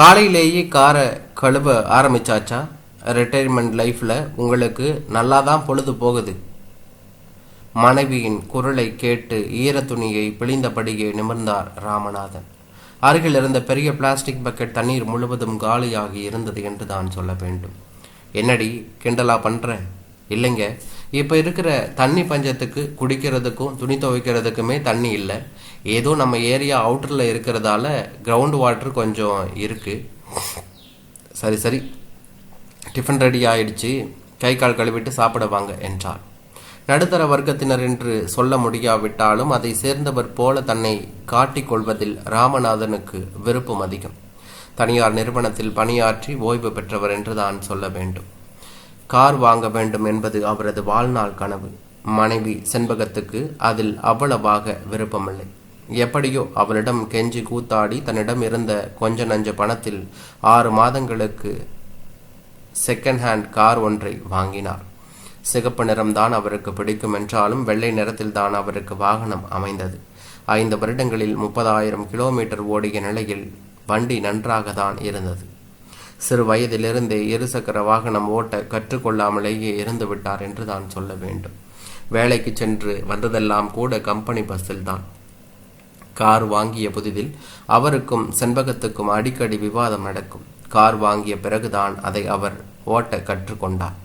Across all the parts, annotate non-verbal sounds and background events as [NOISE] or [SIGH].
காலையிலேயே காரை கழுவ ஆரம்பிச்சாச்சா? ரிட்டையர்மெண்ட் லைஃப்பில் உங்களுக்கு நல்லா தான் பொழுது போகுது. மனைவியின் குரலை கேட்டு ஈரத்துணியை பிழிந்தபடியே நிமிர்ந்தார் ராமநாதன். அருகில் இருந்த பெரிய பிளாஸ்டிக் பக்கெட் தண்ணீர் முழுவதும் காலியாகி இருந்தது என்று தான் சொல்ல வேண்டும். என்னடி கிண்டலா பண்ணுறேன் இல்லைங்க. இப்போ இருக்கிற தண்ணி பஞ்சத்துக்கு குடிக்கிறதுக்கும் துணி துவைக்கிறதுக்குமே தண்ணி இல்லை. ஏதோ நம்ம ஏரியா அவுட்டரில் இருக்கிறதால கிரவுண்ட் வாட்டர் கொஞ்சம் இருக்குது சரி சரி. டிஃபன் ரெடி ஆயிடுச்சு. கை கால் கழுவிட்டு சாப்பிடுவாங்க என்றார் நடுத்தர வர்க்கத்தினர் என்று சொல்ல முடியாவிட்டாலும் அதை சேர்ந்தவர் போல தன்னை காட்டிக் கொள்வதில் ராமநாதனுக்கு விருப்பம் அதிகம். தனியார் நிறுவனத்தில் பணியாற்றி ஓய்வு பெற்றவர் என்று தான் சொல்ல வேண்டும். கார் வாங்க வேண்டும் என்பது அவரது வாழ்நாள் கனவு. மனைவி செண்பகத்துக்கு அதில் அவ்வளவாக விருப்பமில்லை. எப்படியோ அவளிடம் கெஞ்சி கூத்தாடி தன்னிடம் இருந்த கொஞ்ச நஞ்ச பணத்தில் ஆறு மாதங்களுக்கு செகண்ட் ஹேண்ட் கார் ஒன்றை வாங்கினார். சிகப்பு நிறம்தான் அவருக்கு பிடிக்கும் என்றாலும் வெள்ளை நிறத்தில் தான் அவருக்கு வாகனம் அமைந்தது. ஐந்து வருடங்களில் முப்பதாயிரம் கிலோமீட்டர் ஓடிய நிலையில் வண்டி நன்றாக தான் இருந்தது. சிறு வயதிலிருந்தே இருசக்கர வாகனம் ஓட்ட கற்றுக்கொள்ளாமலேயே இருந்து விட்டார் என்று தான் சொல்ல வேண்டும். வேலைக்கு சென்று வந்ததெல்லாம் கூட கம்பெனி பஸ்ஸில் தான். கார் வாங்கிய புதிதில் அவருக்கும் செண்பகத்துக்கும் அடிக்கடி விவாதம் நடக்கும். கார் வாங்கிய பிறகுதான் அதை அவர் ஓட்ட கற்றுக்கொண்டார்.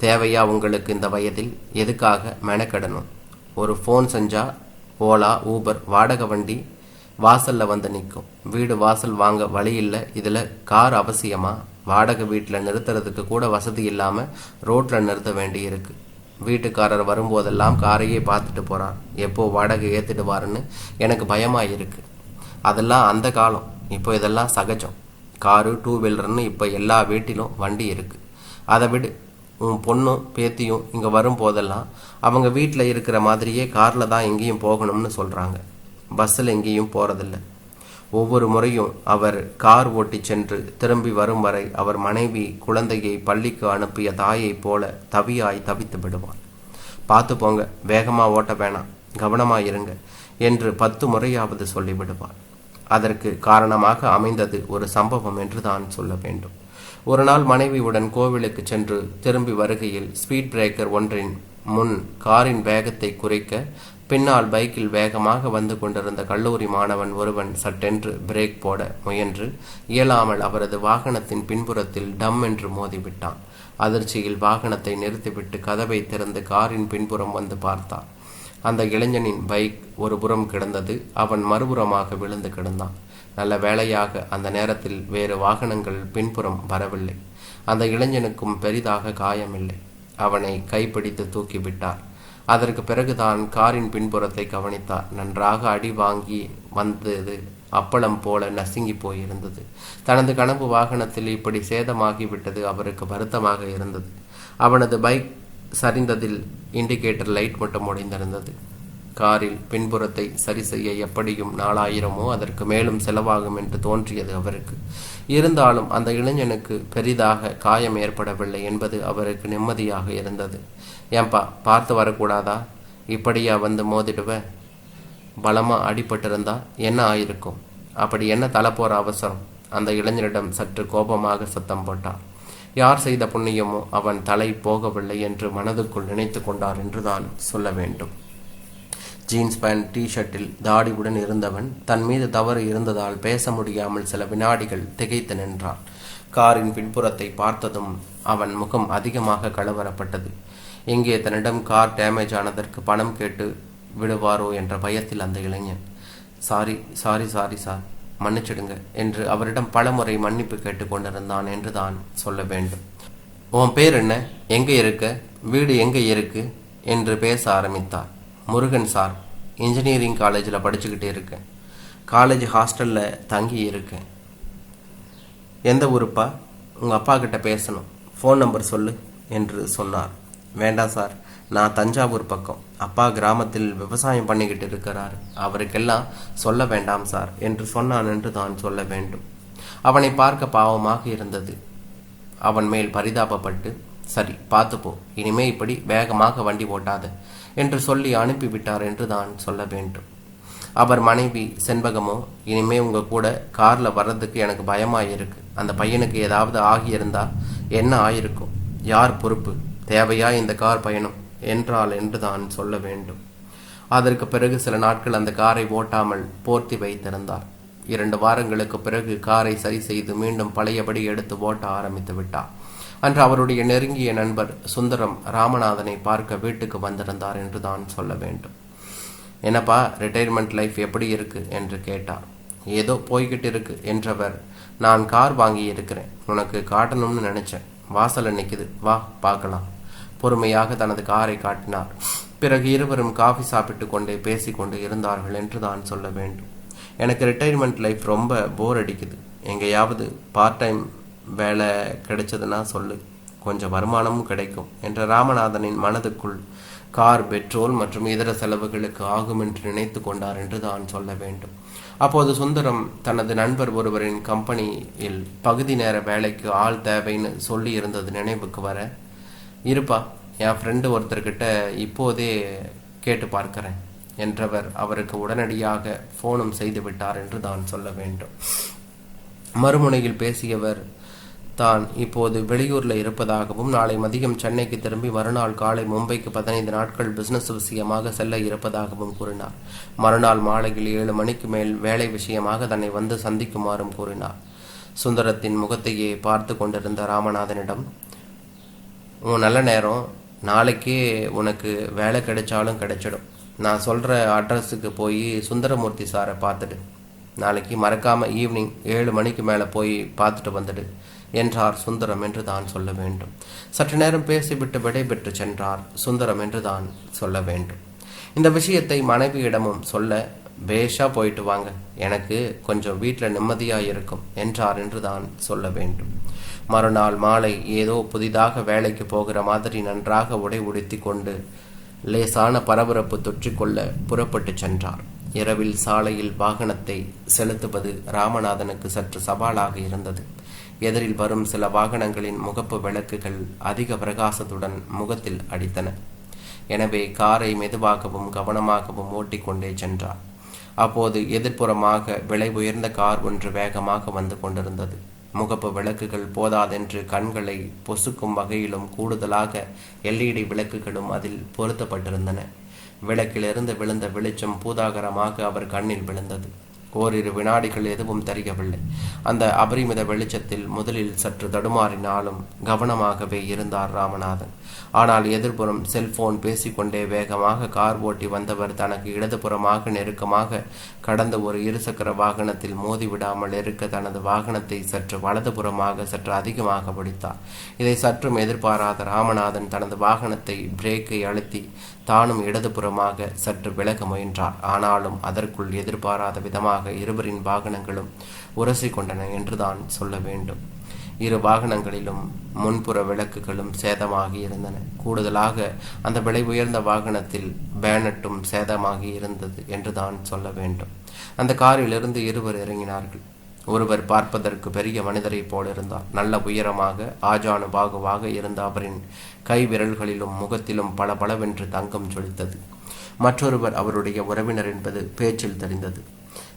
தேவையா உங்களுக்கு இந்த வயதில்? எதுக்காக? மெனக்கெடணும். ஒரு ஃபோன் செஞ்சா ஓலா ஊபர் வாடகை வண்டி வாசல்ல வந்து நிற்கும் வீடு வாசல் வாங்க வழி இல்லை. இதில் கார் அவசியமா? வாடகை வீட்டில் நிறுத்துறதுக்கு கூட வசதி இல்லாமல் ரோட்டில் நிறுத்த வேண்டி இருக்கு. வீட்டுக்காரர் வரும்போதெல்லாம் காரையே பார்த்துட்டு போகிறார் எப்போ வாடகை ஏற்றிடுவாருன்னு எனக்கு பயமாக இருக்கு. அதெல்லாம் அந்த காலம். இப்போ இதெல்லாம் சகஜம். காரு டூ வீலர்னு இப்போ எல்லா வீட்டிலும் வண்டி இருக்கு. அதை விடு. உன் பொண்ணும் பேத்தியும் இங்கே வரும்போதெல்லாம் அவங்க வீட்டில் இருக்கிற மாதிரியே காரில் தான் எங்கேயும் போகணும்னு சொல்கிறாங்க பஸ்ஸில் எங்கேயும் போகிறதில்ல ஒவ்வொரு முறையும் அவர் கார் ஓட்டி சென்று திரும்பி வரும் வரை அவர் மனைவி குழந்தையை பள்ளிக்கு அனுப்பிய தாயைப் போல தவியாய் தவித்து விடுவார் பார்த்து போங்க வேகமாக ஓட்ட வேணாம் கவனமாக இருங்க என்று பத்து முறையாவது சொல்லிவிடுவார் அதற்கு காரணமாக அமைந்தது ஒரு சம்பவம் என்று தான் சொல்ல வேண்டும். ஒரு நாள் மனைவியுடன் கோவிலுக்கு சென்று திரும்பி வருகையில் ஸ்பீட் பிரேக்கர் ஒன்றின் முன் காரின் வேகத்தை குறைக்க பின்னால் பைக்கில் வேகமாக வந்து கொண்டிருந்த கல்லூரி மாணவன் ஒருவன் சட்டென்று பிரேக் போட முயன்று இயலாமல் அவரது வாகனத்தின் பின்புறத்தில் டம் என்று மோதிவிட்டான் அதிர்ச்சியில் வாகனத்தை நிறுத்திவிட்டு கதவை திறந்து காரின் பின்புறம் வந்து பார்த்தான். அந்த இளைஞனின் பைக் ஒரு புறம் கிடந்தது அவன் மறுபுறமாக விழுந்து கிடந்தான். நல்ல வேளையாக அந்த நேரத்தில் வேறு வாகனங்கள் பின்புறம் வரவில்லை. அந்த இளைஞனுக்கும் பெரிதாக காயமில்லை. அவனை கைப்பிடித்து தூக்கிவிட்டார். அதற்கு பிறகுதான் காரின் பின்புறத்தை கவனித்தார். நன்றாக அடி வாங்கி வந்தது அப்பளம் போல நசுங்கி போயிருந்தது. தனது கனவு வாகனத்தில் இப்படி சேதமாகிவிட்டது அவருக்கு வருத்தமாக இருந்தது. அவனது பைக் சரிந்ததில் இண்டிகேட்டர் லைட் மட்டும் உடைந்திருந்தது காரில் பின்புறத்தை சரி செய்ய எப்படியும் நாலாயிரமோ அதற்கு மேலும் செலவாகும் என்று தோன்றியது அவருக்கு. இருந்தாலும் அந்த இளைஞனுக்கு பெரிதாக காயம் ஏற்படவில்லை என்பது அவருக்கு நிம்மதியாக இருந்தது. ஏன்பா பார்த்து வரக்கூடாதா? இப்படியா வந்து மோதிடுவ? பலமா அடிபட்டிருந்தா என்ன ஆயிருக்கும்? அப்படி என்ன தலை போற அவசரம்? அந்த இளைஞனிடம் சற்று கோபமாக சத்தம் போட்டார் யார் செய்த புண்ணியமோ அவன் தலை போகவில்லை என்று மனதுக்குள் நினைத்து கொண்டார் என்றுதான் சொல்ல வேண்டும். ஜீன்ஸ் பேண்ட் டி ஷர்ட்டில் தாடியுடன் இருந்தவன் தன் மீது தவறு இருந்ததால் பேச முடியாமல் சில வினாடிகள் திகைத்து நின்றான். காரின் பின்புறத்தை பார்த்ததும் அவன் முகம் அதிகமாக கலவரப்பட்டது. எங்கே தன்னிடம் கார் டேமேஜ் ஆனதற்கு பணம் கேட்டு விடுவாரோ? என்ற பயத்தில் அந்த இளைஞன். Sorry sorry sorry sir. மன்னிச்சிடுங்க என்று அவரிடம் பலமுறை மன்னிப்பு கேட்டுக்கொண்டிருந்தான் என்று தான் சொல்ல வேண்டும். உன் பேர் என்ன? எங்கே இருக்க? வீடு எங்கே இருக்கு? என்று பேச ஆரம்பித்தார். முருகன் சார் இன்ஜினியரிங் காலேஜில் படிச்சுக்கிட்டு இருக்கேன். காலேஜ் ஹாஸ்டலில் தங்கி இருக்கேன். எந்த ஊருப்பா? உங்கள் அப்பா கிட்ட பேசணும். ஃபோன் நம்பர் சொல்லு என்று சொன்னார். வேண்டாம் சார் நான் தஞ்சாவூர் பக்கம். அப்பா கிராமத்தில் விவசாயம் பண்ணிக்கிட்டு இருக்கிறார். அவருக்கெல்லாம் சொல்ல வேண்டாம் சார் என்று சொன்னான் என்று தான் சொல்ல வேண்டும். அவனை பார்க்க பாவமாக இருந்தது. அவன் மேல் பரிதாபப்பட்டு சரி பார்த்துப்போ. இனிமே இப்படி வேகமாக வண்டி ஓட்டாத. என்று சொல்லி அனுப்பிவிட்டார் என்று தான் சொல்ல வேண்டும். அவர் மனைவி செண்பகமோ இனிமே உங்க கூட கார்ல வர்றதுக்கு எனக்கு பயமாக இருக்கு. அந்த பையனுக்கு ஏதாவது ஆகியிருந்தா என்ன ஆயிருக்கும்? யார் பொறுப்பு? தேவையா இந்த கார் பயணம்? என்றால் என்று தான் சொல்ல வேண்டும். அதற்கு பிறகு சில நாட்கள் அந்த காரை ஓட்டாமல் போர்த்தி வைத்திருந்தார். இரண்டு வாரங்களுக்கு பிறகு காரை சரி செய்து மீண்டும் பழையபடி எடுத்து ஓட்ட ஆரம்பித்து விட்டார். அன்று அவருடைய நெருங்கிய நண்பர் சுந்தரம் ராமநாதனை பார்க்க வீட்டுக்கு வந்திருந்தார் என்று தான் சொல்ல வேண்டும். என்னப்பா ரிட்டையர்மெண்ட் லைஃப் எப்படி இருக்கு? என்று கேட்டார். ஏதோ போய்கிட்டு இருக்கு என்றவர் நான் கார் வாங்கி இருக்கிறேன். உனக்கு காட்டணும்னு நினைச்சேன். வாசல்ல நிக்குது. வா பார்க்கலாம். பொறுமையாக தனது காரை காட்டினார். பிறகு இருவரும் காஃபி சாப்பிட்டு கொண்டே பேசிக்கொண்டு இருந்தார்கள் என்று தான் சொல்ல வேண்டும். எனக்கு ரிட்டையர்மெண்ட் லைஃப் ரொம்ப போர் அடிக்குது. எங்கேயாவது பார்ட் டைம் வேலை கிடைச்சதுன்னா சொல்லு. கொஞ்சம் வருமானமும் கிடைக்கும் என்ற ராமநாதனின் மனதுக்குள் கார் பெட்ரோல் மற்றும் இதர செலவுகளுக்கு ஆகும் என்று நினைத்து கொண்டார் என்று தான் சொல்ல வேண்டும். அப்போது சுந்தரம் தனது நண்பர் ஒருவரின் கம்பெனியில் பகுதி நேர வேலைக்கு ஆள் தேவைன்னு சொல்லி இருந்தது நினைவுக்கு வர இருப்பா என் ஃப்ரெண்டு ஒருத்தர்கிட்ட இப்போதே கேட்டு பார்க்கிறேன் என்றவர் அவருக்கு உடனடியாக ஃபோனும் செய்து விட்டார் என்று தான் சொல்ல வேண்டும். மறுமுனையில் பேசியவர் தான் இப்போது வெளியூரில் இருப்பதாகவும் நாளை மதியம் சென்னைக்கு திரும்பி மறுநாள் காலை மும்பைக்கு பதினைந்து நாட்கள் பிசினஸ் விஷயமாக செல்ல இருப்பதாகவும் கூறினார். மறுநாள் மாலையில் ஏழு மணிக்கு மேல் வேலை விஷயமாக தன்னை வந்து சந்திக்குமாறும் கூறினார். சுந்தரத்தின் முகத்தையே பார்த்து கொண்டிருந்த ராமநாதனிடம் உன் நல்ல நேரம். நாளைக்கே உனக்கு வேலை கிடைச்சாலும் கிடைச்சிடும். நான் சொல்கிற அட்ரஸுக்கு போய் சுந்தரமூர்த்தி சாரை பார்த்துடு. நாளைக்கு மறக்காமல் ஈவினிங் ஏழு மணிக்கு மேலே போய் பார்த்துட்டு வந்துடு. என்றார் சுந்தரம் என்று தான் சொல்ல வேண்டும். சற்று நேரம் பேசிவிட்டு விடைபெற்று சென்றார் சுந்தரம் என்று தான் சொல்ல வேண்டும். இந்த விஷயத்தை மனைவியிடமும் சொல்ல பேஷா போயிட்டு வாங்க எனக்கு கொஞ்சம் வீட்டில் நிம்மதியாக இருக்கும் என்றார் என்று தான் சொல்ல வேண்டும். மறுநாள் மாலை ஏதோ புதிதாக வேலைக்கு போகிற மாதிரி நன்றாக உடை உடுத்தி கொண்டு லேசான பரபரப்பு தொற்றிக்கொள்ள புறப்பட்டு சென்றார். இரவில் சாலையில் வாகனத்தை செலுத்துவது ராமநாதனுக்கு சற்று சவாலாக இருந்தது. எதிரில் வரும் சில வாகனங்களின் முகப்பு விளக்குகள் அதிக பிரகாசத்துடன் முகத்தில் அடித்தன. எனவே காரை மெதுவாகவும் கவனமாகவும் ஓட்டிக்கொண்டே சென்றார். அப்போது எதிர்ப்புறமாக விலை உயர்ந்த கார் ஒன்று வேகமாக வந்து கொண்டிருந்தது. முகப்பு விளக்குகள் போதாதென்று கண்களை பொசுக்கும் வகையிலும் கூடுதலாக எல்இடி விளக்குகளும் அதில் பொருத்தப்பட்டிருந்தன. விளக்கிலிருந்து விழுந்த வெளிச்சம் பூதாகரமாக அவர் கண்ணில் விழுந்தது. ஓரிரு வினாடிகள் எதுவும் தெரியவில்லை அந்த அபரிமித வெளிச்சத்தில் முதலில் சற்று தடுமாறினாலும் கவனமாகவே இருந்தார் ராமநாதன். ஆனால் எதிர்புறம் செல்போன் பேசிக்கொண்டே வேகமாக கார் ஓட்டி வந்தவர் தனக்கு இடதுபுறமாக நெருக்கமாக கடந்த ஒரு இருசக்கர வாகனத்தில் மோதிவிடாமல் இருக்க தனது வாகனத்தை சற்று வலதுபுறமாக சற்று அதிகமாக பிடித்தார். இதை சற்றும் எதிர்பாராத ராமநாதன் தனது வாகனத்தை பிரேக்கை அழுத்தி தானும் இடதுபுறமாக சற்று விலக முயன்றார். ஆனாலும் அதற்குள் எதிர்பாராத விதமாக இருவரின் வாகனங்களும் உரசி கொண்டன என்றுதான் சொல்ல வேண்டும். இரு வாகனங்களிலும் முன்புற விளக்குகளும் சேதமாகி இருந்தன. கூடுதலாக அந்த விலை உயர்ந்த வாகனத்தில் பேனட்டும் சேதமாகி இருந்தது என்றுதான் சொல்ல வேண்டும். அந்த காரிலிருந்து இருவர் இறங்கினார்கள். ஒருவர் பார்ப்பதற்கு பெரிய மனிதரைப் போல இருந்தார். நல்ல உயரமாக ஆஜானு பாகுவாக இருந்த அவரின் கை விரல்களிலும் முகத்திலும் பல பளவென்று தங்கம் ஜொலித்தது. மற்றொருவர் அவருடைய உறவினர் என்பது பேச்சில் தெரிந்தது.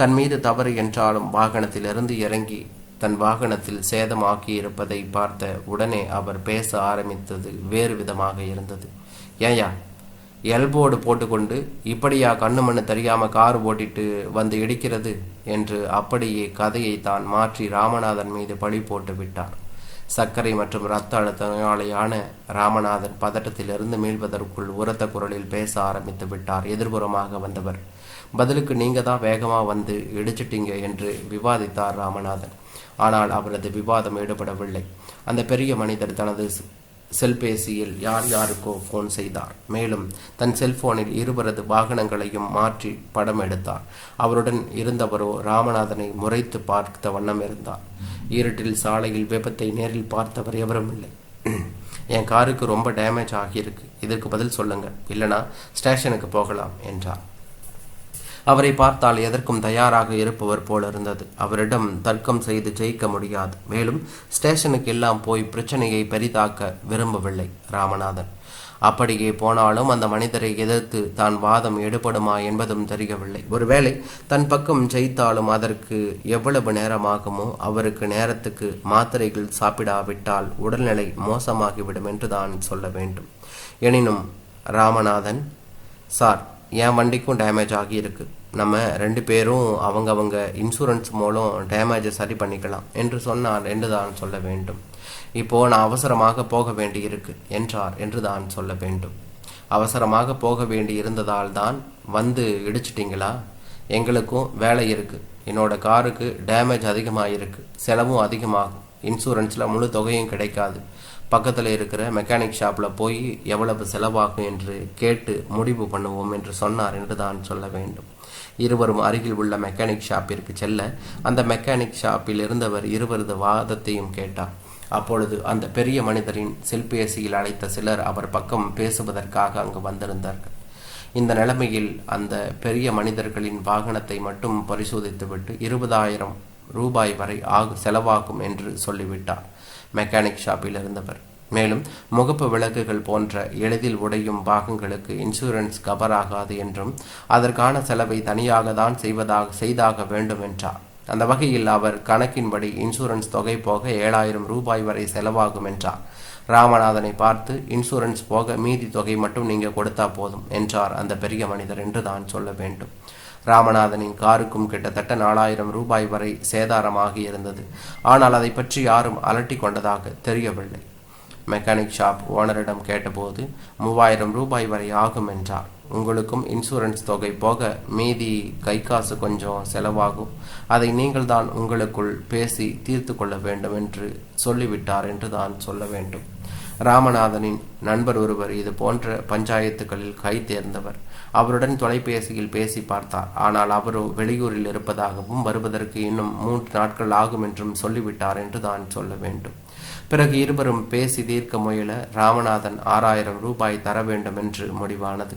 தன் மீது தவறு என்றாலும் வாகனத்திலிருந்து இறங்கி தன் வாகனத்தில் சேதமாக்கியிருப்பதை பார்த்த உடனே அவர் பேச ஆரம்பித்தது வேறு விதமாக இருந்தது. ஏயா எல்போர்டு போட்டுக்கொண்டு இப்படியா கண்ணு மண்ணு தெரியாம கார் ஓட்டிட்டு வந்து இடிக்கிறது? என்று அப்படியே கதையை தான் மாற்றி ராமநாதன் மீது பழி போட்டு விட்டார். சர்க்கரை மற்றும் இரத்த அழுத்த நோயாளியான ராமநாதன் பதட்டத்திலிருந்து மீள்வதற்குள் உரத்த குரலில் பேச ஆரம்பித்து விட்டார். எதிர்புறமாக வந்தவர் பதிலுக்கு நீங்க தான் வேகமாக வந்து இடிச்சிட்டீங்க என்று விவாதித்தார் ராமநாதன். ஆனால் அவரது விவாதம் ஈடுபடவில்லை. அந்த பெரிய மனிதர் தனது செல்பேசியில் யார் யாருக்கோ ஃபோன் செய்தார். மேலும் தன் செல்போனில் இருவரது வாகனங்களையும் மாற்றி படம் எடுத்தார். அவருடன் இருந்தவரோ ராமநாதனை முறைத்து பார்த்த வண்ணம் இருந்தார். இருட்டில் சாலையில் விபத்தை நேரில் பார்த்தவர் எவரும் இல்லை. [CLEARS THROAT] என் காருக்கு ரொம்ப டேமேஜ் ஆகியிருக்கு. இதற்கு பதில் சொல்லுங்க. இல்லைனா ஸ்டேஷனுக்கு போகலாம் என்றார். அவரை பார்த்தால் எதற்கும் தயாராக இருப்பவர் போல இருந்தது அவரிடம் தர்க்கம் செய்து ஜெயிக்க முடியாது. மேலும் ஸ்டேஷனுக்கு எல்லாம் போய் பிரச்சனையை பெரிதாக்க விரும்பவில்லை ராமநாதன். அப்படியே போனாலும் அந்த மனிதரை எதிர்த்து தான் வாதம் எடுபடுமா என்பதும் தெரியவில்லை. ஒருவேளை தன் பக்கம் ஜெயித்தாலும் அதற்கு எவ்வளவு நேரமாகுமோ அவருக்கு நேரத்துக்கு மாத்திரைகள் சாப்பிடாவிட்டால் உடல்நிலை மோசமாகிவிடும் என்று தான் சொல்ல வேண்டும். எனினும் ராமநாதன் சார் என் வண்டிக்கும் டேமேஜ் ஆகியிருக்கு. நம்ம ரெண்டு பேரும் அவங்கவங்க இன்சூரன்ஸ் மூலம் டேமேஜை சரி பண்ணிக்கலாம் என்று சொன்னார் என்று தான் சொல்ல வேண்டும். இப்போ நான் அவசரமாக போக வேண்டியிருக்கு என்றார் என்று தான் சொல்ல வேண்டும். அவசரமாக போக வேண்டி இருந்ததால் தான் வந்து இடிச்சிட்டிங்களா? எங்களுக்கும் வேலை இருக்குது என்னோட காருக்கு டேமேஜ் அதிகமாக இருக்குது செலவும் அதிகமாகும். இன்சூரன்ஸில் முழு தொகையும் கிடைக்காது. பக்கத்தில் இருக்கிற மெக்கானிக் ஷாப்பில் போய் எவ்வளவு செலவாகும் என்று கேட்டு முடிவு பண்ணுவோம் என்று சொன்னார் என்று தான் சொல்ல வேண்டும். இருவரும் அருகில் உள்ள மெக்கானிக் ஷாப்பிற்கு செல்ல அந்த மெக்கானிக் ஷாப்பில் இருந்தவர் இருவரது வாதத்தையும் கேட்டார். அப்பொழுது அந்த பெரிய மனிதரின் செல்பேசியில் அழைத்த சிலர் அவர் பக்கம் பேசுவதற்காக அங்கு வந்திருந்தார்கள். இந்த நிலைமையில் அந்த பெரிய மனிதர்களின் வாகனத்தை மட்டும் பரிசோதித்துவிட்டு இருபதாயிரம் ரூபாய் வரை ஆகு செலவாகும் என்று சொல்லிவிட்டார். மெக்கானிக் ஷாப்பில் இருந்தவர். மேலும் முகப்பு விளக்குகள் போன்ற எளிதில் உடையும் பாகங்களுக்கு இன்சூரன்ஸ் கவர் ஆகாது என்றும் அதற்கான செலவை தனியாக தான் செய்வதாக செய்தாக வேண்டும் என்றார். அந்த வகையில் அவர் கணக்கின்படி இன்சூரன்ஸ் தொகை போக ஏழாயிரம் ரூபாய் வரை செலவாகும் என்றார். ராமநாதனை பார்த்து இன்சூரன்ஸ் போக மீதி தொகை மட்டும் நீங்க கொடுத்தா போதும் என்றார் அந்த பெரிய மனிதர் என்று தான் சொல்ல வேண்டும். ராமநாதனின் காருக்கும் கிட்டத்தட்ட நாலாயிரம் ரூபாய் வரை சேதாரமாகி இருந்தது. ஆனால் அதை பற்றி யாரும் அலட்டி கொண்டதாக தெரியவில்லை. மெக்கானிக் ஷாப் ஓனரிடம் கேட்டபோது மூவாயிரம் ரூபாய் வரை ஆகும் என்றார். உங்களுக்கும் இன்சூரன்ஸ் தொகை போக மீதி கை காசு கொஞ்சம் செலவாகும். அதை நீங்கள் தான் உங்களுக்குள் பேசி தீர்த்து கொள்ள வேண்டும் என்று சொல்லிவிட்டார் என்று தான் சொல்ல வேண்டும். ராமநாதனின் நண்பர் ஒருவர் இது போன்ற பஞ்சாயத்துகளில் கை தேர்ந்தவர். அவருடன் தொலைபேசியில் பேசி பார்த்தார். ஆனால் அவரோ வெளியூரில் இருப்பதாகவும் வருவதற்கு இன்னும் மூன்று நாட்கள் ஆகும் என்றும் சொல்லிவிட்டார் என்று தான் சொல்ல வேண்டும். பிறகு இருவரும் பேசி தீர்க்க முயல ராமநாதன் ஆறாயிரம் ரூபாய் தர வேண்டும் என்று முடிவானது.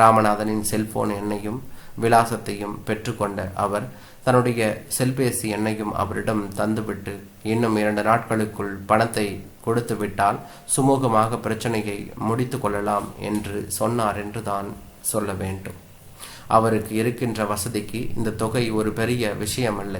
ராமநாதனின் செல்போன் எண்ணையும் விலாசத்தையும் பெற்றுக்கொண்ட அவர் தன்னுடைய செல்பேசி எண்ணையும் அவரிடம் தந்துவிட்டு இன்னும் இரண்டு நாட்களுக்குள் பணத்தை கொடுத்து விட்டால் சுமூகமாக பிரச்சனையை முடித்து கொள்ளலாம் என்று சொன்னார் என்று தான் சொல்ல வேண்டும். அவருக்கு இருக்கின்ற வசதிக்கு இந்த தொகை ஒரு பெரிய விஷயமல்ல.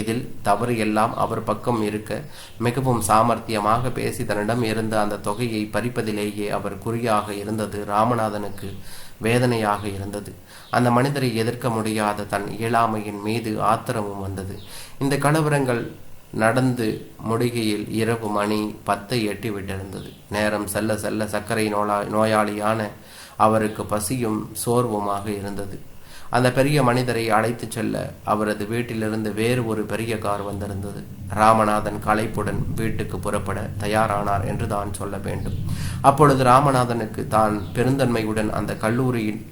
இதில் தவறு எல்லாம் அவர் பக்கம் இருக்க மிகவும் சாமர்த்தியமாக பேசி தன்னிடம் இருந்த அந்த தொகையை பறிப்பதிலேயே அவர் குறியாக இருந்தது ராமநாதனுக்கு வேதனையாக இருந்தது. அந்த மனிதரை எதிர்க்க முடியாத தன் இயலாமையின் மீது ஆத்திரமும் வந்தது. இந்த கலவரங்கள் நடந்து முடிகையில் இரவு மணி பத்தை எட்டி விட்டிருந்தது நேரம் செல்ல செல்ல சர்க்கரை நோயா நோயாளியான அவருக்கு பசியும் சோர்வுமாக இருந்தது. அந்த பெரிய மனிதரை அழைத்து செல்ல அவரது வீட்டிலிருந்து வேறு ஒரு பெரிய கார் வந்திருந்தது. ராமநாதன் களைப்புடன் வீட்டுக்கு புறப்பட தயாரானார் என்று தான் சொல்ல வேண்டும். அப்பொழுது ராமநாதனுக்கு தான் பெருந்தன்மையுடன் அந்த கல்லூரியில்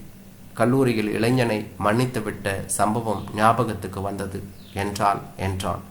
கல்லூரியில் இளைஞனை மன்னித்துவிட்ட சம்பவம் ஞாபகத்துக்கு வந்தது. என்றால் என்றான்.